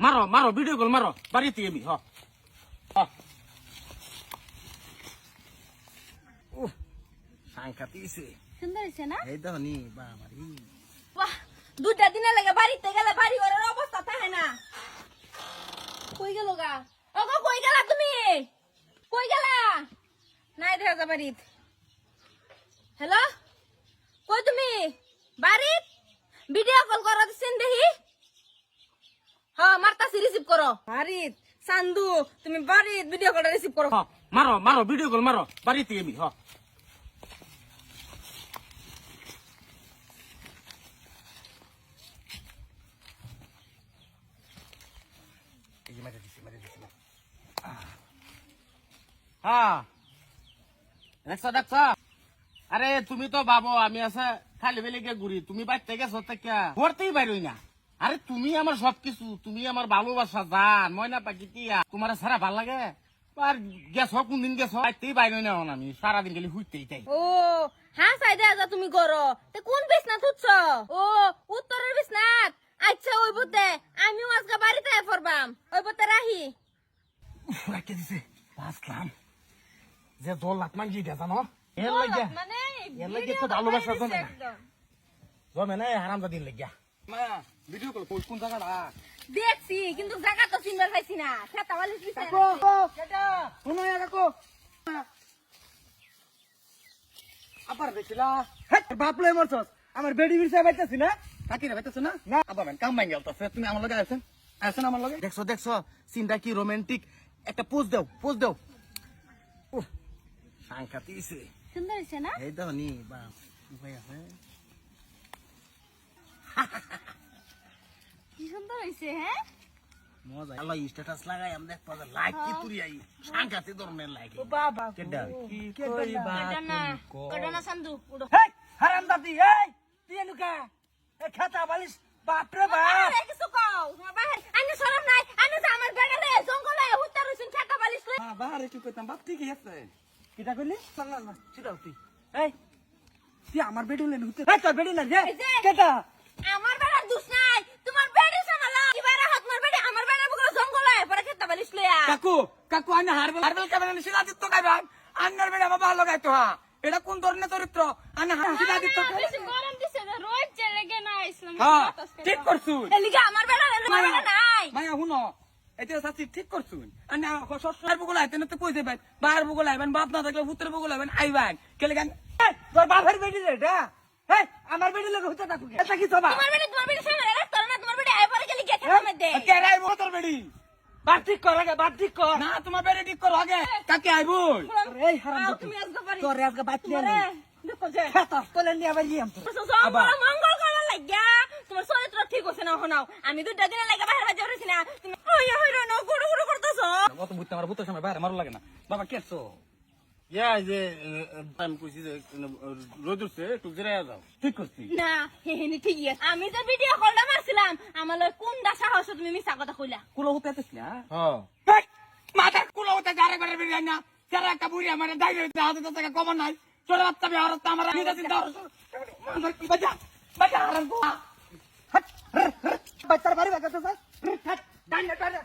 মারো মারো video call মারো। বাড়িতে আমি হ। সুন্দর হয়েছে না? এই দেখো নি বাবারি। বাহ দুটা দিনে লাগে বাড়িতে গেলে বাড়ি ঘরের অবস্থা থাকে না। কই গেল গা? ওগো কই গেলা তুমি? কই গেলা? নাই দেখা যা বাড়িত হ্যালো? কই তুমি? বাড়িত ভিডিও কল করো দিছেন দেখি। করো। বাড়িত। সান্দু তুমি বাড়িত ভিডিও কলটা রিসিভ করো। মারো মারো ভিডিও কল মারো। বাড়িতে আমি হ। দেখছ দেখছ? আরে, তুমি তো ভাবো আমি আছে খালি বেলে গিয়ে ঘুরি। তুমি বাইতে গেছো থেকে ঘুরতেই বাইরই না। আরে তুমি আমার সবকিছু তুমি আমার ভালোবাসা জান ময়না পাখি টিয়া তোমার সারা ভালো লাগে? আর গেছ কোনদিন গেছ? বাইতেই বাইরই না এখন আমি সারাদিন গেলে হুইতেই তাই ও হ্যাঁ সাইডে আজা তুমি করো তে কোন বিছনাথ উঠছ? ও উত্তরের বিছনাথ আচ্ছা ওই বুতে আমিও আজকে বাড়িতে পড়বাম। ওই বুতে রাহি। দিছে বাঁচলাম। যে জল লাত মাঙ্গি দিয়া জানো? এর লাগে মানে এর লাগে তো ভালোবাসা জমে না। জমে না দিন লাগিয়া। মা ভিডিও কল কোন জায়গাটা? দেখছি কিন্তু জায়গা তো চিনবার পাইছি না। খেতা বালি শুনো কাকো আবার দেখিলা? হেট বাপলে মরছস। আমার বেডি বিরসা বাইতাছি না? বাইতাছ না? না আবার কাম ভাঙ্গি গেলতাছে। তুমি আমার লগে আছেন আছেন আমার লগে? দেখছ দেখছ সিনটা কি রোমান্টিক একটা পোজ দাও পোজ দাও। উহ সাংঘাতিক হইছে। সুন্দর হয়েছে না? এই দাও নি বা উপায় আছে? কি সুন্দর হয়েছে হ্যাঁ? মজা আল্লাহ স্ট্যাটাস লাগাই আমি দেখতে পাওয়া লাইক কি তুরি আই। সাংঘাতিক ধরনের লাইক বাবা কেডা কি কটা না কটা না সান্দু উড়ো হেই হারাম দাদি এই তুই এনুকা এ খাতা বালিশ বাপ রে বাপ। বাহিরে কিছু কও? বাহির আইনে শরম নাই আইনে যে আমার বেড়া রে জঙ্গলে হুত্তা রইছেন খেতা বালিশ লই হ্যাঁ বাহারে কি কইতাম? বাপ ঠিকই আছে। কিটা কইলি? না না সেটাও তুই। এই তুই আমার বেডি লেন হুতে এই তোর বেডি না। যে এই যে। কেটা? আমার বেড়ার দুষ নাই। তোমার বেড়ে সামালা এবারে হাত মার বেড়ে? আমার বেড়া বকরা জঙ্গলে। পরে খেতা বালিশ লইয়া। কাকু কাকু আইনা হারবেল। হারবেল কেমন নিশিলা দিত গাইবান আন্নার বেডি আমার ভালো লাগাইতো এটা কোন ধরনের চরিত্র? আন্না হাসিলা দিত গরম দিছে রোজ চলে গে না ইসলাম হ্যাঁ ঠিক করছুন। এলিগা আমার বেড়া আমার বেড়া নাই। মায়া ঠিক করছুন। আন্না শ্বশুর বগল আইতে না তো কই বগল আইবেন বাপ না থাকলে পুত্রের বগল আইবেন আইবেন। কেলে গান তোর বাপের বেডি রে এটা? এই আমার বেডি লোক হইতে থাকুক এটা কি সবা তোমার বেড়ে তোমার বেড়ে সামনে রাখ তোর না তোমার বেড়ে আই পরে গেলি গে খেতা মধ্যে কেরাই মোটর বেডি? বাপ ঠিক কর আগে বাপ ঠিক কর। না তোমার বেডি ঠিক কর আগে। কাকে আইব? এই হারাম তুমি আজকে বাড়ি তোর আজকে বাচ্চা তোমারে দেখো যে খেতা তোলে নিয়ে আবার ইয়াম তো মঙ্গল করার লাগিয়া তোমার চরিত্র ঠিক হচ্ছে না হনাও? আমি দুটা দিনে লাগে বাইরে বাজে রইছি না। তুমি ওই হইরো না গুড়ু গুড়ু করতেছ? অত বুঝতে আমার বুঝতে সময় বাইরে মারো লাগে না। বাবা কেছো? ইয়া যে টাইম কইছি যে রোদ উঠছে একটু জিরাই যাও। ঠিক করছি। না হেহেনি ঠিকই আছে আমি যে ভিডিও কলটা মারছিলাম আমার কোন দাসা হচ্ছে তুমি মিছা কথা কইলা? কুলো হতে আছিস না মাথা কুলো হতে যারে করে বেরিয়ে না যারা বুড়ি আমার রয়েছে হাতে তো টাকা কমন নাই। চলে বাচ্চা বিহার তো আমার নিজে চিন্তা। বাচ্চা বাচ্চা হারান বাচ্চার বাড়ি বাচ্চা তো স্যার ডাইনে ডাইনে।